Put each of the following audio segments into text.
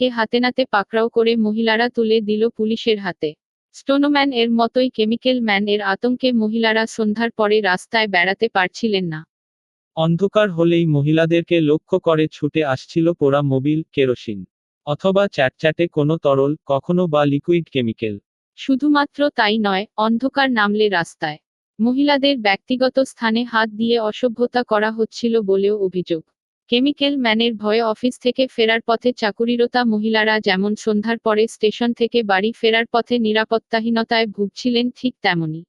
ম্যানকে হাতে নাতে পাকড়াও করে মহিলারা তুলে দিল পুলিশের হাতে। স্টোনোম্যান এর মতোই কেমিক্যাল ম্যান এর আতঙ্কে মহিলারা সন্ধ্যার পরে রাস্তায় বেড়াতে পারছিলেন না। অন্ধকার হলেই মহিলাদেরকে লক্ষ্য করে ছুটে আসছিল পোড়া মোবিল কেরোসিন অথবা চ্যাটচ্যাটে কোনো তরল কখনো বা লিকুইড কেমিক্যাল। শুধুমাত্র তাই নয় অন্ধকার নামলে রাস্তায়। মহিলাদের ব্যক্তিগত স্থানে হাত দিয়ে অসভ্যতা করা হচ্ছিল বলেও অভিযোগ। কেমিক্যাল ম্যানের ভয়ে অফিস থেকে ফেরার পথে চাকুরিরতা মহিলারা যেমন সন্ধ্যার পরে স্টেশন থেকে বাড়ি ফেরার পথে নিরাপত্তাহীনতায় ভুগছিলেন ঠিক তেমনি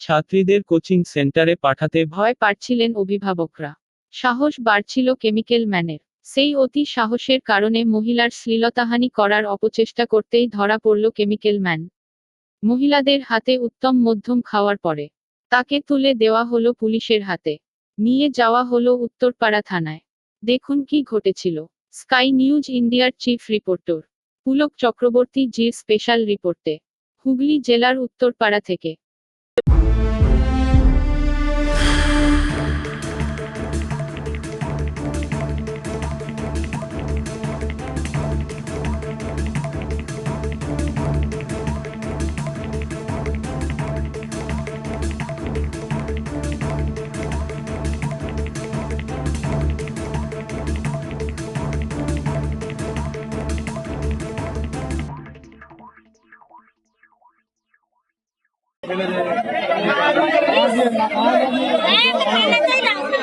ছাত্রীদের কোচিং সেন্টারে পাঠাতে ভয় পাচ্ছিলেন অভিভাবকরা। সাহস বাড়ছিল কেমিক্যাল ম্যানের। সেই অতি সাহসের কারণে মহিলার শ্লীলতাহানি করার অপচেষ্টা করতেই ধরা পড়ল কেমিক্যাল ম্যান। মহিলাদের হাতে উত্তম মধ্যম খাওয়ার পরে। তাকে তুলে দেওয়া হলো পুলিশের হাতে। নিয়ে যাওয়া হলো উত্তরপাড়া থানায়। দেখুন কি ঘটেছিল। স্কাই নিউজ ইন্ডিয়ার চিফ রিপোর্টার, পুলক চক্রবর্তী জির স্পেশাল রিপোর্টে, হুগলি জেলার উত্তরপাড়া থেকে।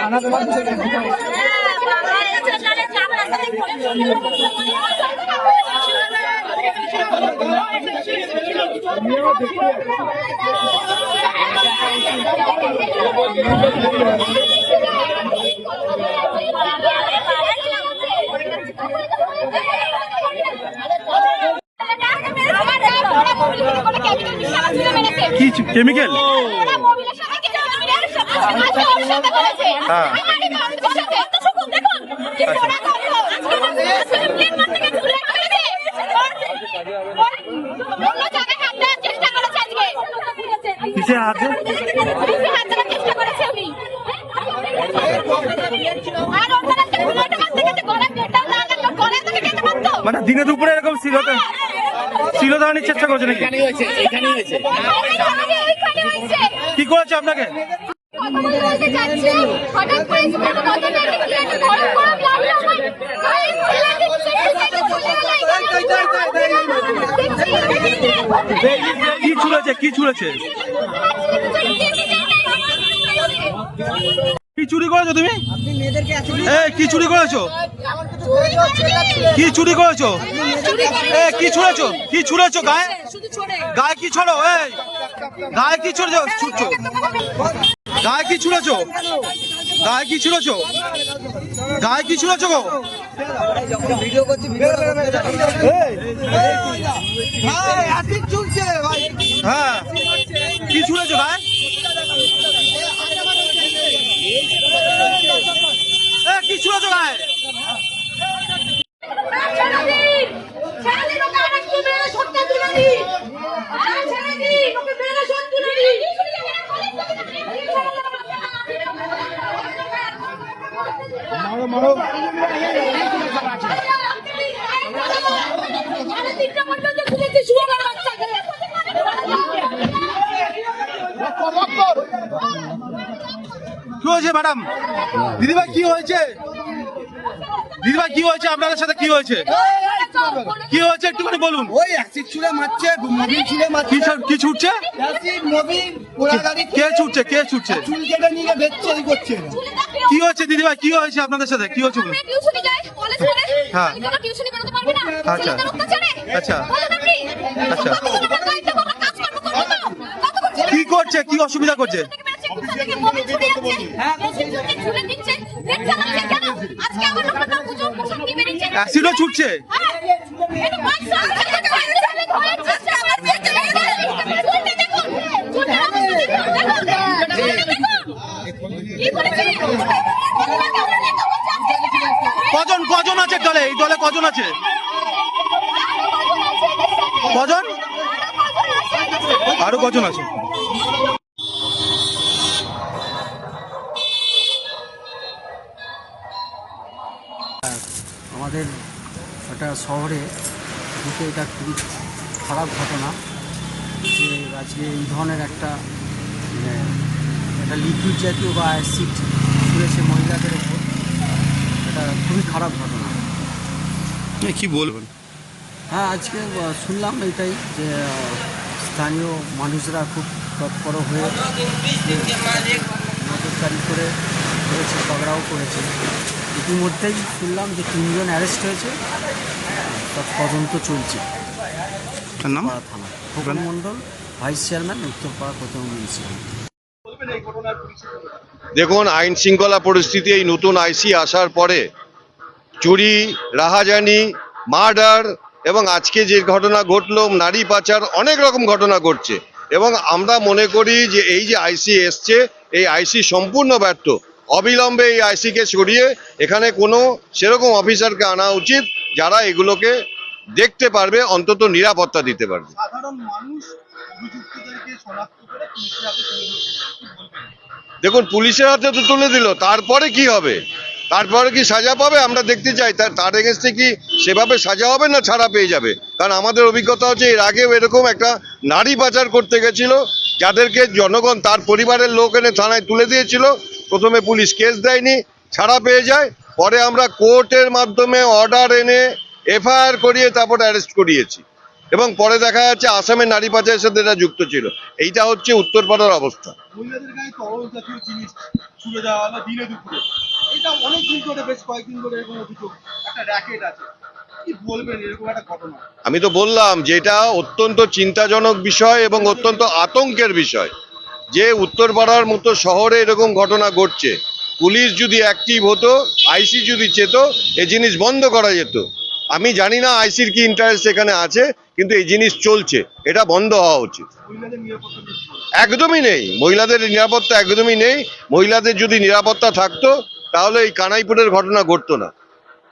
আমার কোনো কেমিক্যাল মিশানো ছিল কি কেমিক্যাল। কিসে হাতে মানে দিনে দুপুরে এরকম শিলতা শিলদাহানির চেষ্টা করছে নাকি? কি করেছে আপনাকে? হঠাৎ কি ছুঁড়েছে? কি ছুঁড়েছে? কি চুরি করেছ তুমি? এই কি চুরি করেছ? কি চুরি করেছ? এ, কি ছুঁড়েছো? কি ছুঁড়েছো গায়ে? গায়ে কি ছড়ো এই, গায়ে কি ছুঁড়েছো? ছুটছো গায়ে কি ছুঁড়েছো? গায়ে কি ছুঁড়েছো? গায়ে কি ছুঁড়েছো গো? হ্যাঁ কি ছুঁড়েছো গায়ে? হয়েছে ম্যাডাম দিদিভাই কি হয়েছে? দিদিভাই কি হয়েছে? আপনাদের সাথে কি হয়েছে? কি হয়েছে? একটুখানি বলুন। ওই অ্যাসিড ছুঁড়ে মারছে মোবিল ছুঁড়ে মারছে। কি কি ছুটছে অ্যাসিড মোবিল পোড়া গাড়ি। কে ছুটছে কে ছুটছে চুল কেটে নিয়ে বেচছে এই করছে। কি হয়েছে দিদিভাই? কি হয়েছে আপনাদের সাথে? কি হয়েছে বলুন। হ্যাঁ। আচ্ছা। আচ্ছা। আচ্ছা। কি করছে? কি অসুবিধা করছে? অ্যাসিডও ছুটছে। কজন কজন আছে দলে? এই দলে কজন আছে? কজন আরও কজন আছে? আমাদের একটা শহরে ঢুকে এটা খুবই খারাপ ঘটনা যে আজকে এই ধরনের একটা মানে, একটা লিকুইড জাতীয় বা অ্যাসিড ছুঁড়েছে মহিলাদের ওপর এটা খুবই খারাপ ঘটনা। কি বলবেন? হ্যাঁ আজকে শুনলাম এটাই যে স্থানীয় মানুষরা খুব তৎপর হয়ে নজরদারি করে করেছে ঝগড়াও করেছে। ইতিমধ্যেই শুনলাম যে তিনজন অ্যারেস্ট হয়েছে। তার তদন্ত চলছে। নাম? থানা। খোকন মণ্ডল ভাইস চেয়ারম্যান উত্তরপাড়া প্রথম মিউনিসিপ্যাল দেখুন আইন শৃঙ্খলা পরিস্থিতি এই নতুন আইসি আসার পরে চুরি রাহাজানি মার্ডার এবং আজকে যে ঘটনা ঘটলো নারী পাচার অনেক রকম ঘটনা ঘটছে। এবং আমরা মনে করি যে এই যে আইসি এসছে এই আইসি সম্পূর্ণ ব্যর্থ। অবিলম্বে এই আইসিকে সরিয়ে এখানে কোনো সেরকম অফিসারকে আনা উচিত যারা এগুলোকে দেখতে পারবে অন্তত নিরাপত্তা দিতে পারবে। দেখুন পুলিশের হাতে তো তুলে দিল তারপরে কি হবে? তারপরে কি সাজা পাবে? আমরা দেখতে চাই তার তার এগেনস্টে কি সেভাবে সাজা হবে না ছাড়া পেয়ে যাবে? কারণ আমাদের অভিজ্ঞতা হচ্ছে এর আগেও এরকম একটা নারী পাচার করতে গেছিল যাদেরকে জনগণ তার পরিবারের লোক এনে থানায় তুলে দিয়েছিল প্রথমে পুলিশ কেস দেয়নি ছাড়া পেয়ে যায়। পরে আমরা কোর্টের মাধ্যমে অর্ডার এনে এফআইআর করিয়ে তারপর অ্যারেস্ট করিয়েছি। এবং পরে দেখা যাচ্ছে আসামে নারী পাচারের সাথে এটা যুক্ত ছিল। এইটা হচ্ছে উত্তরপাড়ার অবস্থা। আমি তো বললাম যে এটা অত্যন্ত চিন্তাজনক বিষয় এবং অত্যন্ত আতঙ্কের বিষয়। যে উত্তরপাড়ার মতো শহরে এরকম ঘটনা ঘটছে। পুলিশ যদি অ্যাক্টিভ হতো আইসি যদি চেত এই জিনিস বন্ধ করা যেত। আমি জানি না আইসির কি ইন্টারেস্ট এখানে আছে, কিন্তু এই জিনিস চলছে। এটা বন্ধ হওয়া উচিত। একদমই নেই। মহিলাদের নিরাপত্তা একদমই নেই। মহিলাদের যদি নিরাপত্তা থাকতো, তাহলে এই কানাইপুরের ঘটনা ঘটতো না।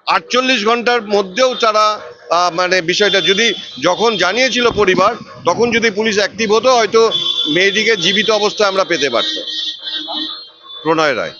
আটচল্লিশ ঘণ্টার মধ্যেও তারা মানে বিষয়টা যদি যখন জানিয়েছিল পরিবার, তখন যদি পুলিশ অ্যাক্টিভ হতো, হয়তো মেয়েটিকে জীবিত অবস্থায় আমরা পেতে পারতাম। প্রণয় রায়।